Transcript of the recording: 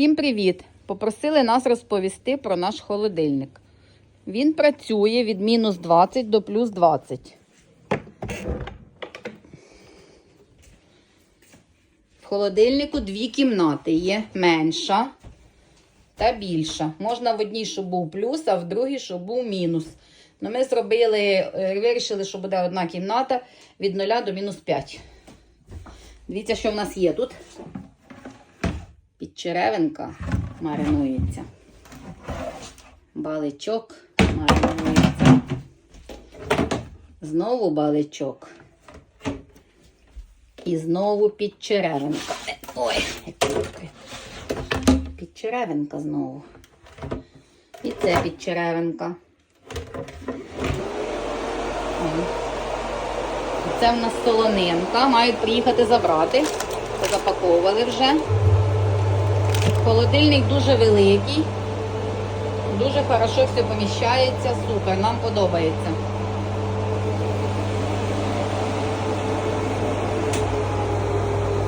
Всім привіт! Попросили нас розповісти про наш холодильник. Він працює від мінус 20 до плюс 20. В холодильнику дві кімнати є менша та більша. Можна в одній, щоб був плюс, а в другій, щоб був мінус. Ну, ми зробили, е, вирішили, що буде одна кімната від 0 до мінус 5. Дивіться, що в нас є тут. Підчеревинка маринується. Баличок маринується. Знову баличок. І знову підчеревинка. Е, Ой, як трубки. Підчеревинка знову. І це підчеревинка. Ой. І Це в нас солонинка. Мають приїхати забрати. Запаковували вже. Холодильник дуже великий. Дуже хорошо все поміщається. Супер, нам подобається.